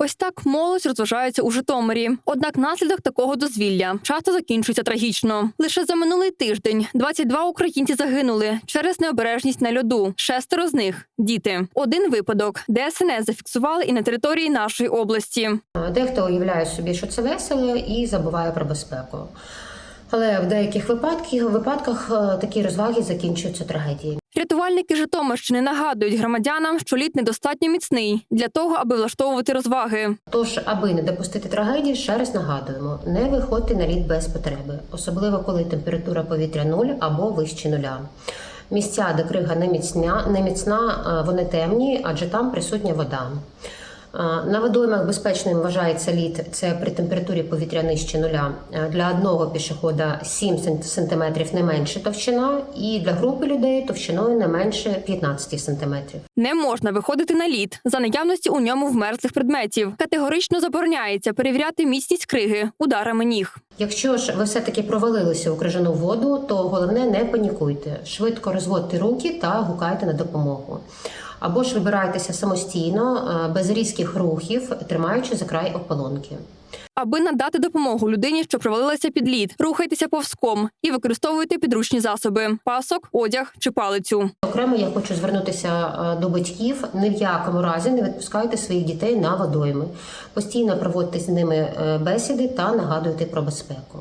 Ось так молодь розважається у Житомирі. Однак наслідок такого дозвілля часто закінчується трагічно. Лише за минулий тиждень 22 українці загинули через необережність на льоду. Шестеро з них діти. Один випадок ДСНС зафіксували і на території нашої області. Дехто уявляє собі, що це весело і забуває про безпеку. Але в деяких випадках, випадках е, такі розваги закінчуються трагедією. Рятувальники Житомирщини нагадують громадянам, що лід недостатньо міцний для того, аби влаштовувати розваги. Тож, аби не допустити трагедії, ще раз нагадуємо: не виходьте на лід без потреби, особливо коли температура повітря нуль або вище нуля. Місця, де крига не міцна, не міцна, е, вони темні, адже там присутня вода. Е, На водоймах безпечним вважається лід. Це при температурі повітря нижче нуля. Е, Для одного пішохода 7 см не менше товщина, і для групи людей товщиною не менше 15 см. Не можна виходити на лід за наявності у ньому вмерзлих предметів. Категорично забороняється перевіряти міцність криги ударами ніг. Якщо ж ви все-таки провалилися у крижану воду, то головне не панікуйте. Швидко розводьте руки та гукайте на допомогу. Або ж вибирайтеся самостійно, без різких рухів, тримаючи за край ополонки. Аби надати допомогу людині, що провалилася під лід, рухайтеся повзком і використовуйте підручні засоби: пасок, одяг чи палицю. Окремо я хочу звернутися е, до батьків. Ні в якому разі не відпускайте своїх дітей на водойми. Постійно проводьте з ними е, бесіди та нагадуйте про безпеку.